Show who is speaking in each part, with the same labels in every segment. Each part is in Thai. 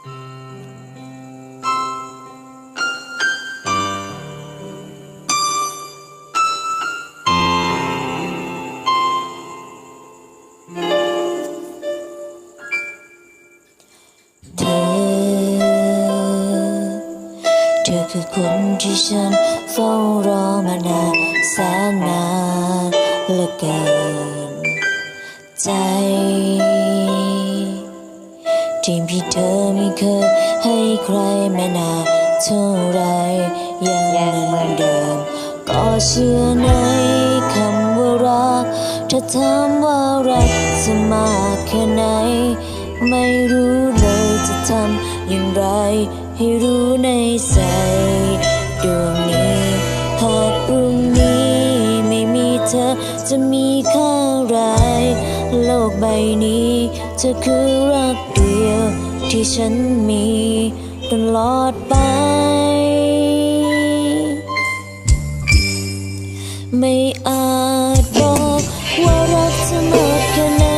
Speaker 1: เธอเธอคือคนที่ฉันเฝ้ารอมานานแสนนานเหลือเกินใจ ที่พี่เธอไม่เคยให้ใครแม้นาเท่าไรยังเหมือนเดิม ก็เชื่อในคำว่ารัก ถ้าถามว่ารักจะมากแค่ไหน ไม่รู้เลยจะทำอย่างไร ให้รู้ในใจดวงนี้หากพรุ่งนี้ไม่มีเธอจะมีค่าไร โลกใบนี้เธอคือรักดว ที่ฉันมีตลอดไป ไม่อาจบอกว่ารักเธอมากแค่ไหน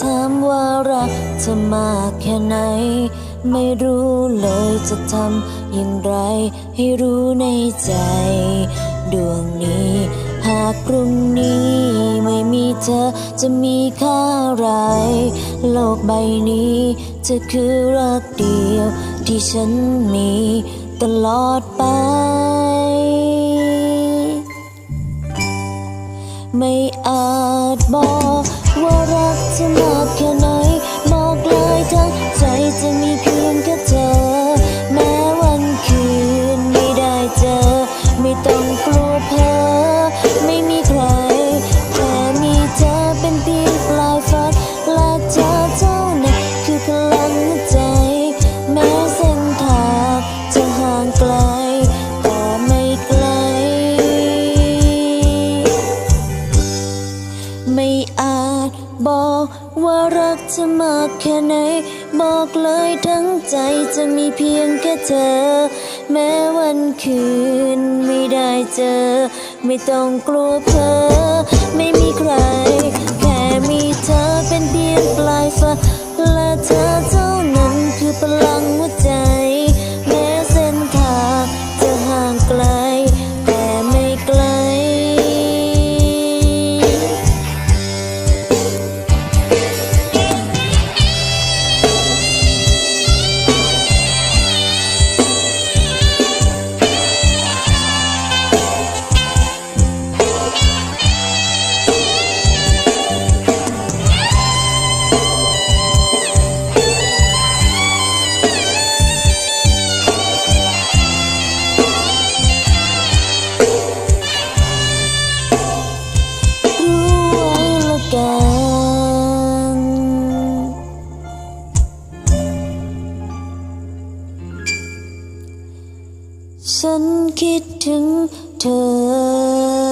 Speaker 1: ถามว่ารักเธอมากแค่ไหน ไม่รู้เลยจะทำอย่างไร ให้รู้ในใจ ดวงนี้ หากพรุ่งนี้ไม่มีเธอจะมีค่าไร โลกใบนี้เธอคือรักเดียว ที่ฉันมีตลอดไปไม่อาจบอกว่ารักเธอ ต้องกลัวเพ้อไม่มีใครแค่มีเธอเป็นเพียงปลายฝันและเธอเท่านั้นคือพลังใจ แม้เส้นทางจะห่างไกล แต่ไม่ไกล ไม่อาจบอกว่ารักเธอมากแค่ไหน บอกเลยทั้งใจจะมีเพียงแค่เธอ แม้วันคืนไม่ได้เจอ ไม่ต้องกลัวเพ้อไม่มีใคร ฉันคิดถึงเธอ